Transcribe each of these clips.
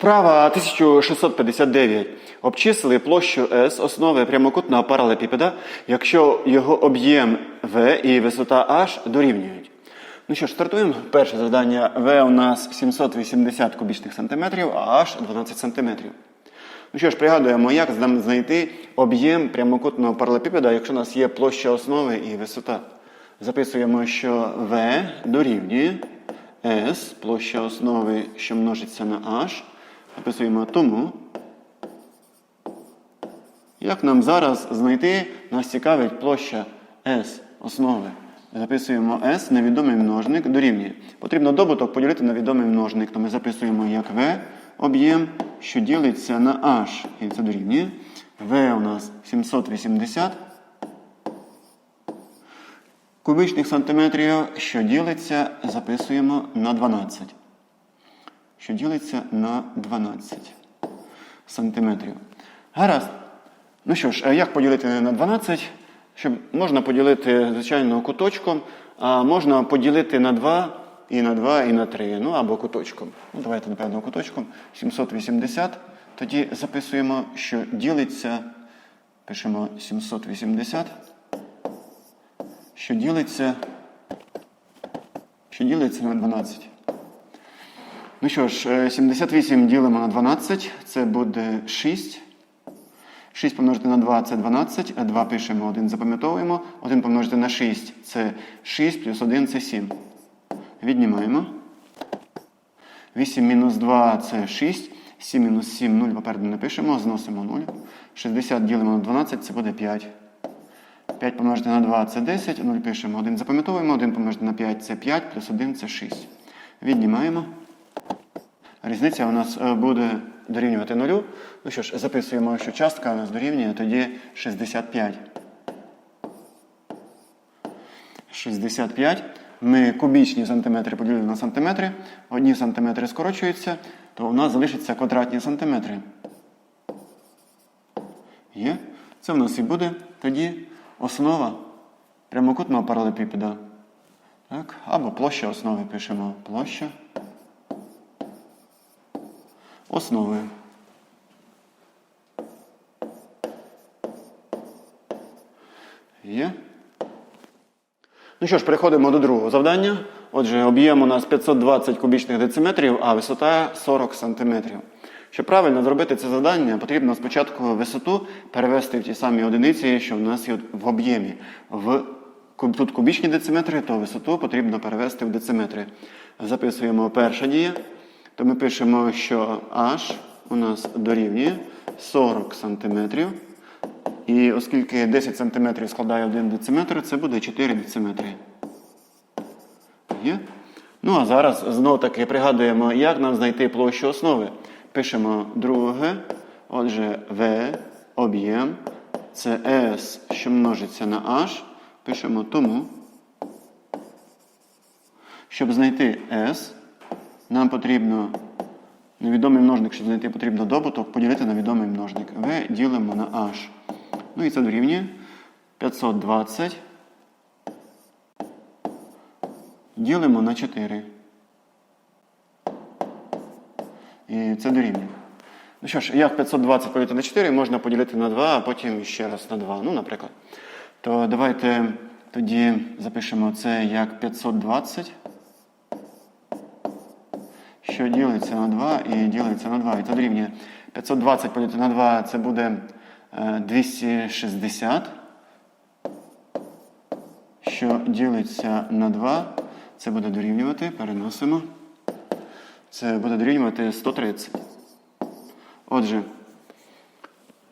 Вправа 1659. Обчислили площу S основи прямокутного паралепіпеда, якщо його об'єм V і висота H дорівнюють. Ну що ж, стартуємо. Перше завдання V у нас 780 кубічних сантиметрів, а H 12 сантиметрів. Ну що ж, пригадуємо, як знайти об'єм прямокутного паралепіпеда, якщо у нас є площа основи і висота. Записуємо, що V дорівнює S, площа основи, що множиться на H. Записуємо тому. Як нам зараз знайти, нас цікавить площа S основи. Записуємо S, невідомий множник дорівнює. Потрібно добуток поділити на відомий множник, то ми записуємо як V об'єм, що ділиться на H. І це дорівнює. V у нас 780 кубічних сантиметрів, що ділиться, записуємо на 12. Що ділиться на 12 сантиметрів. Гаразд. Ну що ж, а як поділити на 12? Щоб можна поділити, звичайно, куточком, а можна поділити на 2 і на 2 і на 3. Ну або куточком. Ну, давайте, напевно, куточком. 780. Тоді записуємо, що ділиться, пишемо 780, що ділиться, що ділиться на 12. Ну що ж, е, 78 ділимо на 12, це буде 6. 6 помножити на 2 це 12, а 2 пишемо, 1 запам'ятовуємо. 1 помножити на 6 це 6, плюс 1 це 7. Віднімаємо. 8 мінус 2 це 6. 7 мінус 7, 0 попереду не пишемо, зносимо 0. 60 ділимо на 12, це буде 5. 5 помножити на 2 це 10, 0 пишемо, 1 запам'ятовуємо, 1 помножити на 5 це 5, плюс 1 це 6. Віднімаємо. Різниця у нас е, буде дорівнювати нулю. Ну що ж, записуємо, що частка у нас дорівнює тоді 65. 65. Ми кубічні сантиметри поділили на сантиметри. Одні сантиметри скорочуються, то у нас залишаться квадратні сантиметри. Є. Це в нас і буде тоді основа прямокутного паралепіпеда. Так? Або площа основи пишемо. Площа основи. Є. Ну що ж, переходимо до другого завдання. Отже, об'єм у нас 520 кубічних дециметрів, а висота 40 сантиметрів. Щоб правильно зробити це завдання, потрібно спочатку висоту перевести в ті самі одиниці, що в нас є в об'ємі. В тут кубічні дециметри, то висоту потрібно перевести в дециметри. Записуємо перша дія. То ми пишемо, що H у нас дорівнює 40 сантиметрів. І оскільки 10 см складає 1 дециметр, це буде 4 дециметри. Є? Ну, а зараз знову таки пригадуємо, як нам знайти площу основи. Пишемо друге. Отже, V об'єм. Це S, що множиться на H. Пишемо тому. Щоб знайти S, нам потрібно невідомий множник, щоб знайти потрібно добуток, поділити на відомий множник. V ділимо на H. Ну і це дорівнює 520. Ділимо на 4. І це дорівнює. Ну що ж, як 520 поділити на 4 можна поділити на 2, а потім ще раз на 2. Ну, наприклад. То давайте тоді запишемо це як 520, що ділиться на 2 і ділиться на 2. І це дорівнює 520 поділити на 2 це буде 260, що ділиться на 2, це буде дорівнювати, переносимо. Це буде дорівнювати 130. Отже,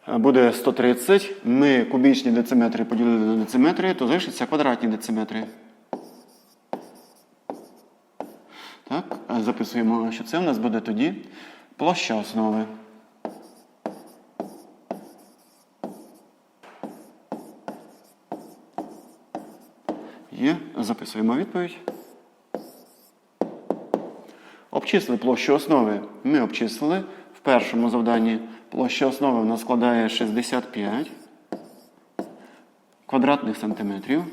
буде 130. Ми кубічні дециметри поділили на дециметри, то залишаться квадратні дециметри. Так, записуємо, що це у нас буде тоді площа основи. Є, записуємо відповідь. Обчислили площу основи. Ми обчислили. В першому завданні площа основи у нас складає 65 квадратних сантиметрів.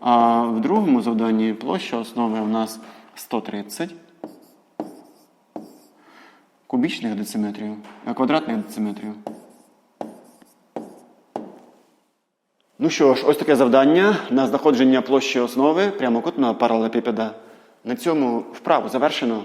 А в другому завданні площа основи у нас 130 кубічних дециметрів, квадратних дециметрів. Ну що ж, ось таке завдання на знаходження площі основи прямокутного паралелепіпеда. На цьому вправу завершено.